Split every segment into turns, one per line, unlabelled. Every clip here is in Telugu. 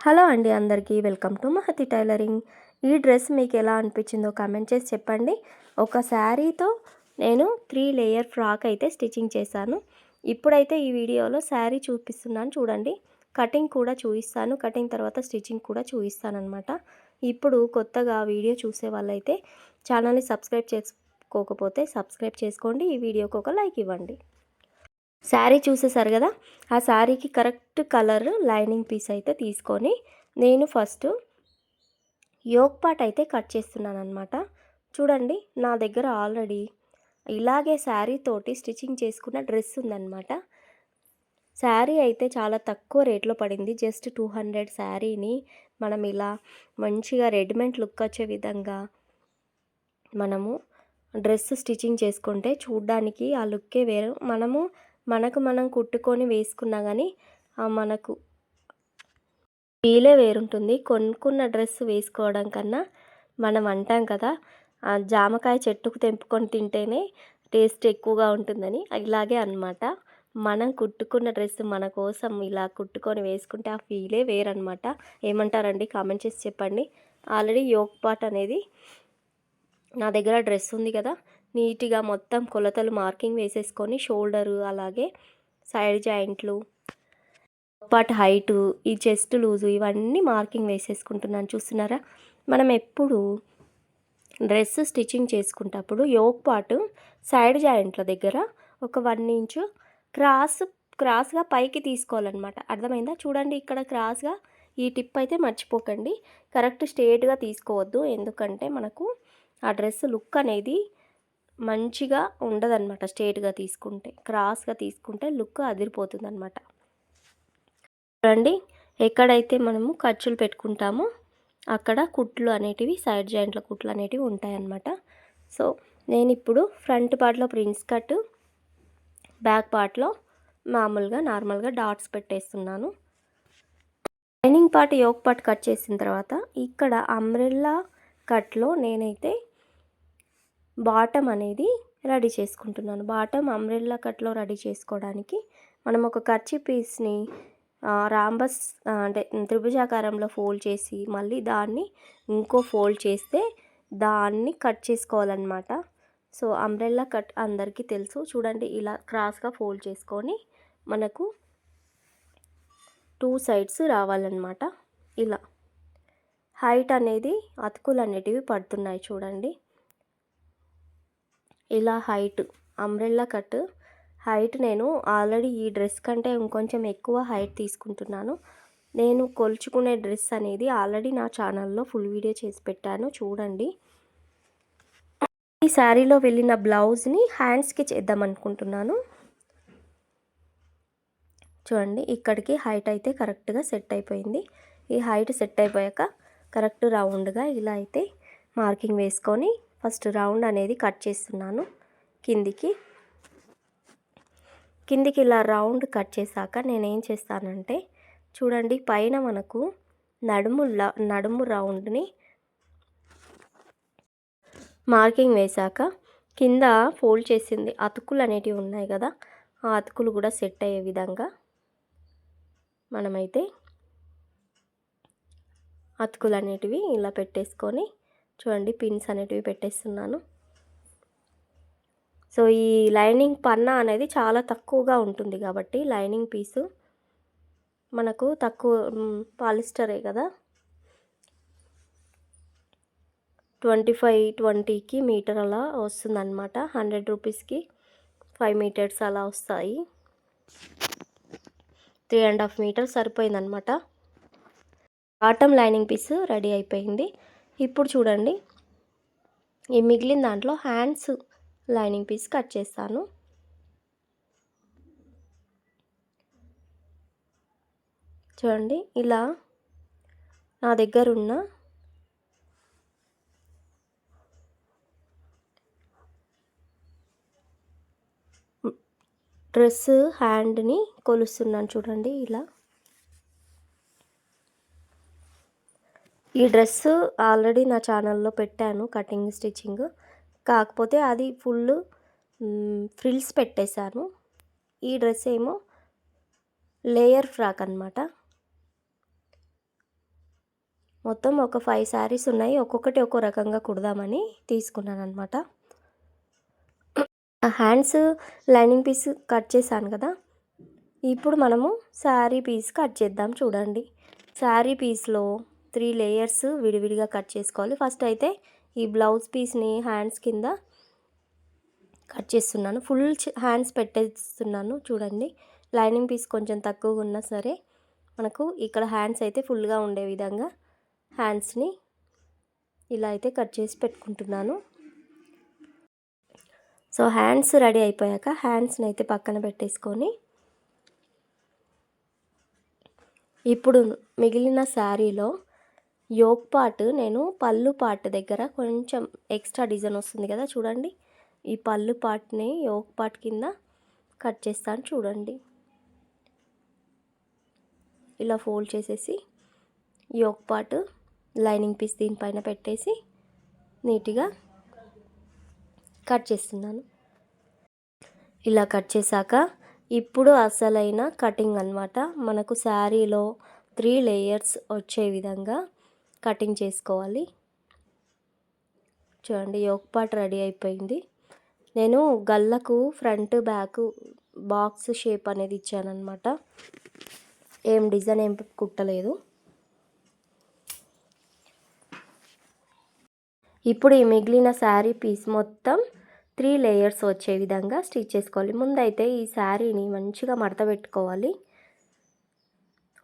హలో అండి అందరికీ వెల్కమ్ టు మహతి టైలరింగ్. ఈ డ్రెస్ మీకు ఎలా అనిపించిందో కామెంట్ చేసి చెప్పండి. ఒక శారీతో నేను త్రీ లేయర్ ఫ్రాక్ అయితే స్టిచ్చింగ్ చేశాను. ఇప్పుడైతే ఈ వీడియోలో శారీ చూపిస్తున్నాను చూడండి. కటింగ్ కూడా చూపిస్తాను. కటింగ్ తర్వాత స్టిచ్చింగ్ కూడా చూపిస్తాను ఇప్పుడు కొత్తగా వీడియో చూసే వాళ్ళైతే ఛానల్ని సబ్స్క్రైబ్ చేసుకోకపోతే సబ్స్క్రైబ్ చేసుకోండి. ఈ వీడియోకి ఒక లైక్ ఇవ్వండి. శారీ చూసేసారు కదా? ఆ శారీకి కరెక్ట్ కలర్ లైనింగ్ పీస్ అయితే తీసుకొని నేను ఫస్ట్ యోగ్ పార్ట్ అయితే కట్ చేస్తున్నాను అనమాట చూడండి నా దగ్గర ఆల్రెడీ ఇలాగే శారీ తోటి స్టిచ్చింగ్ చేసుకున్న డ్రెస్ ఉందన్నమాట. శారీ అయితే చాలా తక్కువ రేట్లో పడింది. జస్ట్ టూ హండ్రెడ్ శారీని మనం ఇలా మంచిగా రెడీమేడ్ లుక్ వచ్చే విధంగా మనము డ్రెస్ స్టిచ్చింగ్ చేసుకుంటే చూడ్డానికి ఆ లుక్కే వేరు. మనము మనకు మనం కుట్టుకొని వేసుకున్నా కానీ మనకు ఫీలే వేరుంటుంది. కొనుక్కున్న డ్రెస్ వేసుకోవడం కన్నా మనం అంటాం కదా జామకాయ చెట్టుకు తెంపుకొని తింటేనే టేస్ట్ ఎక్కువగా ఉంటుందని ఇలాగే అనమాట మనం కుట్టుకున్న డ్రెస్ మన కోసం ఇలా కుట్టుకొని వేసుకుంటే ఆ ఫీలే వేరనమాట ఏమంటారండి? కామెంట్ చేసి చెప్పండి. ఆల్రెడీ యోగ్ పాట్ అనేది నా దగ్గర డ్రెస్ ఉంది కదా నీట్గా మొత్తం కొలతలు మార్కింగ్ వేసేసుకొని షోల్డరు అలాగే సైడ్ జాయింట్లు పార్ట్ హైటు ఈ చెస్ట్ లూజు ఇవన్నీ మార్కింగ్ వేసేసుకుంటున్నాను. చూస్తున్నారా? మనం ఎప్పుడు డ్రెస్ స్టిచ్చింగ్ చేసుకుంటప్పుడు యోగ్ పాటు సైడ్ జాయింట్ల దగ్గర ఒక వన్ ఇంచు క్రాస్ క్రాస్గా పైకి తీసుకోవాలన్నమాట. అర్థమైందా? చూడండి ఇక్కడ క్రాస్గా ఈ టిప్ అయితే మర్చిపోకండి. కరెక్ట్ స్ట్రేట్గా తీసుకోవద్దు. ఎందుకంటే మనకు ఆ డ్రెస్ లుక్ అనేది మంచిగా ఉండదన్నమాట స్ట్రేట్గా తీసుకుంటే క్రాస్గా తీసుకుంటే లుక్ అదిరిపోతుంది అనమాట చూడండి ఎక్కడైతే మనము ఖర్చులు పెట్టుకుంటామో అక్కడ కుట్లు అనేటివి సైడ్ జాయింట్ల కుట్లు అనేటివి ఉంటాయన్నమాట. సో నేను ఇప్పుడు ఫ్రంట్ పార్ట్లో ప్రిన్స్ కట్ బ్యాక్ పార్ట్లో మామూలుగా నార్మల్గా డాట్స్ పెట్టేస్తున్నాను. Lining part yoke part cut చేసిన తర్వాత ఇక్కడ అంబ్రెల్లా కట్లో నేనైతే బాటమ్ అనేది రెడీ చేసుకుంటున్నాను. బాటమ్ అంబ్రెల్లా కట్లో రెడీ చేసుకోవడానికి మనం ఒక ఖర్చు పీస్ని రాంబస్ అంటే త్రిభుజాకారంలో ఫోల్డ్ చేసి మళ్ళీ దాన్ని ఇంకో ఫోల్డ్ చేస్తే దాన్ని కట్ చేసుకోవాలన్నమాట. సో అంబ్రెల్లా కట్ అందరికీ తెలుసు. చూడండి ఇలా క్రాస్గా ఫోల్డ్ చేసుకొని మనకు టూ సైడ్స్ రావాలన్నమాట. ఇలా. హైట్ అనేది అతుకులు అనేటివి పడుతున్నాయి చూడండి. ఇలా హైట్ అంబ్రెల్లా కట్. హైట్ నేను ఆల్రెడీ ఈ డ్రెస్ కంటే ఇంకొంచెం ఎక్కువ హైట్ తీసుకుంటున్నాను. నేను కొలుచుకునే డ్రెస్ అనేది ఆల్రెడీ నా ఛానల్లో ఫుల్ వీడియో చేసి పెట్టాను చూడండి. ఈ శారీలో వెళ్ళిన బ్లౌజ్ని హ్యాండ్స్కి చేద్దాం అనుకుంటున్నాను. చూడండి ఇక్కడికి హైట్ అయితే కరెక్ట్గా సెట్ అయిపోయింది. ఈ హైట్ సెట్ అయిపోయాక కరెక్ట్ రౌండ్గా ఇలా అయితే మార్కింగ్ వేసుకొని ఫస్ట్ రౌండ్ అనేది కట్ చేస్తున్నాను కిందికి. కిందికి ఇలా రౌండ్ కట్ చేశాక నేనేం చేస్తానంటే చూడండి పైన మనకు నడుము నడుము రౌండ్ని మార్కింగ్ వేశాక కింద ఫోల్డ్ చేసింది. అతుకులు అనేటివి ఉన్నాయి కదా ఆ అతుకులు కూడా సెట్ అయ్యే విధంగా మనమైతే అతుకులు అనేటివి ఇలా పెట్టేసుకొని చూడండి పిన్స్ అనేటివి పెట్టేస్తున్నాను. సో ఈ లైనింగ్ పన్నా అనేది చాలా తక్కువగా ఉంటుంది కాబట్టి లైనింగ్ పీసు మనకు తక్కువ పాలిస్టరే కదా. ట్వంటీ ఫైవ్ ట్వంటీకి మీటర్ అలా వస్తుందన్నమాట. హండ్రెడ్ రూపీస్కి ఫైవ్ మీటర్స్ అలా వస్తాయి. త్రీ అండ్ హాఫ్ మీటర్స్ సరిపోయిందనమాట బాటమ్ లైనింగ్ పీస్ రెడీ అయిపోయింది. ఇప్పుడు చూడండి. ఈ మిగిలిన దాంట్లో హ్యాండ్స్ లైనింగ్ పీస్ కట్ చేస్తాను. చూడండి ఇలా నా దగ్గర ఉన్న డ్రెస్ హ్యాండ్ని కొలుస్తున్నాను చూడండి ఇలా. ఈ డ్రెస్ ఆల్రెడీ నా ఛానల్లో పెట్టాను కటింగ్ స్టిచ్చింగ్. కాకపోతే అది ఫుల్ ఫ్రిల్స్ పెట్టేశాను. ఈ డ్రెస్ ఏమో లేయర్ ఫ్రాక్ అనమాట మొత్తం ఒక ఫైవ్ శారీస్ ఉన్నాయి. ఒక్కొక్కటి ఒక్కో రకంగా కుడదామని తీసుకున్నాను అనమాట హ్యాండ్స్ లైనింగ్ పీస్ కట్ చేశాను కదా. ఇప్పుడు మనము శారీ పీస్ కట్ చేద్దాం చూడండి. శారీ పీస్లో త్రీ లేయర్స్ విడివిడిగా కట్ చేసుకోవాలి. ఫస్ట్ అయితే ఈ బ్లౌజ్ పీస్ని హ్యాండ్స్ కింద కట్ చేస్తున్నాను. ఫుల్ హ్యాండ్స్ పెట్టేస్తున్నాను. చూడండి లైనింగ్ పీస్ కొంచెం తక్కువగా ఉన్నా సరే మనకు ఇక్కడ హ్యాండ్స్ అయితే ఫుల్గా ఉండే విధంగా హ్యాండ్స్ని ఇలా అయితే కట్ చేసి పెట్టుకుంటున్నాను. సో హ్యాండ్స్ రెడీ అయిపోయాక హ్యాండ్స్ని అయితే పక్కన పెట్టేసుకొని ఇప్పుడు మిగిలిన శారీలో యోక్ పార్ట్ నేను పళ్ళు పార్ట్ దగ్గర కొంచెం ఎక్స్ట్రా డిజైన్ వస్తుంది కదా చూడండి. ఈ పళ్ళు పార్ట్ని యోక్ పార్ట్ కింద కట్ చేస్తాను చూడండి. ఇలా ఫోల్డ్ చేసేసి యోక్ పార్ట్ లైనింగ్ పీస్ దీనిపైన పెట్టేసి నీట్గా కట్ చేస్తున్నాను. ఇలా కట్ చేశాక ఇప్పుడు అసలైన కటింగ్ అనమాట మనకు శారీలో త్రీ లేయర్స్ వచ్చే విధంగా కటింగ్ చేసుకోవాలి. చూడండి యోక్ పార్ట్ రెడీ అయిపోయింది. నేను గల్లకు ఫ్రంట్ బ్యాక్ బాక్స్ షేప్ అనేది ఇచ్చానమాట ఏం డిజైన్ ఏం కుట్టలేదు. ఇప్పుడు ఈ మిగిలిన శారీ పీస్ మొత్తం త్రీ లేయర్స్ వచ్చే విధంగా స్టిచ్ చేసుకోవాలి. ముందైతే ఈ శారీని మంచిగా మడత పెట్టుకోవాలి.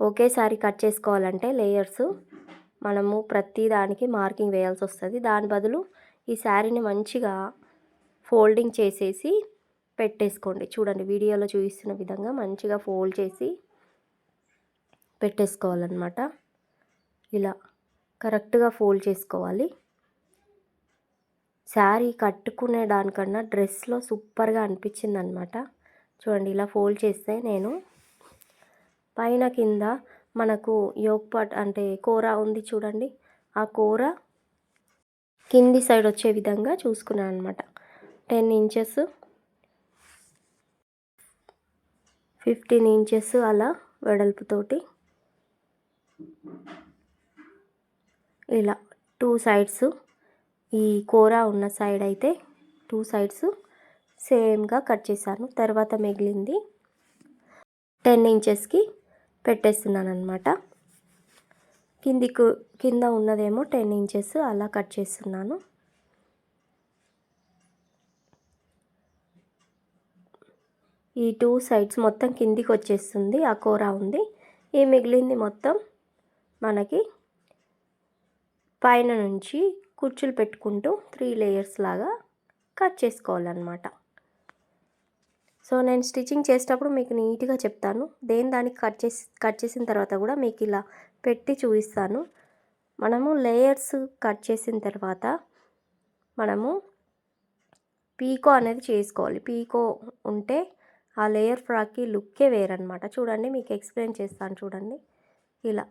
ఒకేసారి కట్ చేసుకోవాలంటే లేయర్స్ మనము ప్రతి దానికి మార్కింగ్ వేయాల్సి వస్తుంది. దాని బదులు ఈ శారీని మంచిగా ఫోల్డింగ్ చేసేసి పెట్టేసుకోండి. చూడండి వీడియోలో చూపిస్తున్న విధంగా మంచిగా ఫోల్డ్ చేసి పెట్టేసుకోవాలన్నమాట. ఇలా కరెక్ట్గా ఫోల్డ్ చేసుకోవాలి. శారీ కట్టుకునే దానికన్నా డ్రెస్లో సూపర్గా అనిపించింది అనమాట చూడండి ఇలా ఫోల్డ్ చేస్తే నేను పైన కింద మనకు యోక్పాట్ అంటే కూర ఉంది చూడండి. ఆ కూర కింది సైడ్ వచ్చే విధంగా చూసుకున్నాను అనమాట టెన్ ఇంచెస్ ఫిఫ్టీన్ ఇంచెస్ అలా వెడల్పుతోటి ఇలా టూ సైడ్స్ ఈ కూర ఉన్న సైడ్ అయితే టూ సైడ్స్ సేమ్గా కట్ చేశాను. తర్వాత మిగిలింది టెన్ ఇంచెస్కి పెట్టేస్తున్నాను అనమాట కిందికు కింద ఉన్నదేమో టెన్ ఇంచెస్ అలా కట్ చేస్తున్నాను. ఈ టూ సైడ్స్ మొత్తం కిందికి వచ్చేస్తుంది ఆ కూర ఉంది. ఈ మిగిలింది మొత్తం మనకి పైన నుంచి కుర్చీలు పెట్టుకుంటూ త్రీ లేయర్స్ లాగా కట్ చేసుకోవాలన్నమాట. సో నేను స్టిచ్చింగ్ చేసేటప్పుడు మీకు నీట్గా చెప్తాను. దేని దానికి కట్ చేసి కట్ చేసిన తర్వాత కూడా మీకు ఇలా పెట్టి చూపిస్తాను. మనము లేయర్స్ కట్ చేసిన తర్వాత మనము పీకో అనేది చేసుకోవాలి. పీకో ఉంటే ఆ లేయర్ ఫ్రాక్కి లుక్కే వేరనమాట చూడండి మీకు ఎక్స్ప్లెయిన్ చేస్తాను చూడండి. ఇలా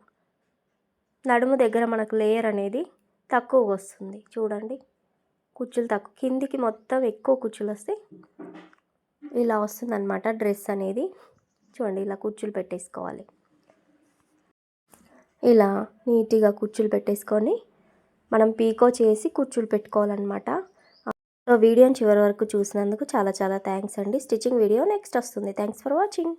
నడుము దగ్గర మనకు లేయర్ అనేది తక్కువగా వస్తుంది. చూడండి కుచ్చులు తక్కువ. కిందికి మొత్తం ఎక్కువ కుచ్చులు వస్తే ఇలా వస్తుందన్నమాట డ్రెస్ అనేది. చూడండి ఇలా కుర్చీలు పెట్టేసుకోవాలి. ఇలా నీట్గా కుర్చీలు పెట్టేసుకొని మనం పీకో చేసి కుర్చీలు పెట్టుకోవాలన్నమాట. వీడియోని చివరి వరకు చూసినందుకు చాలా చాలా థ్యాంక్స్ అండి. స్టిచ్చింగ్ వీడియో నెక్స్ట్ వస్తుంది. Thanks for watching.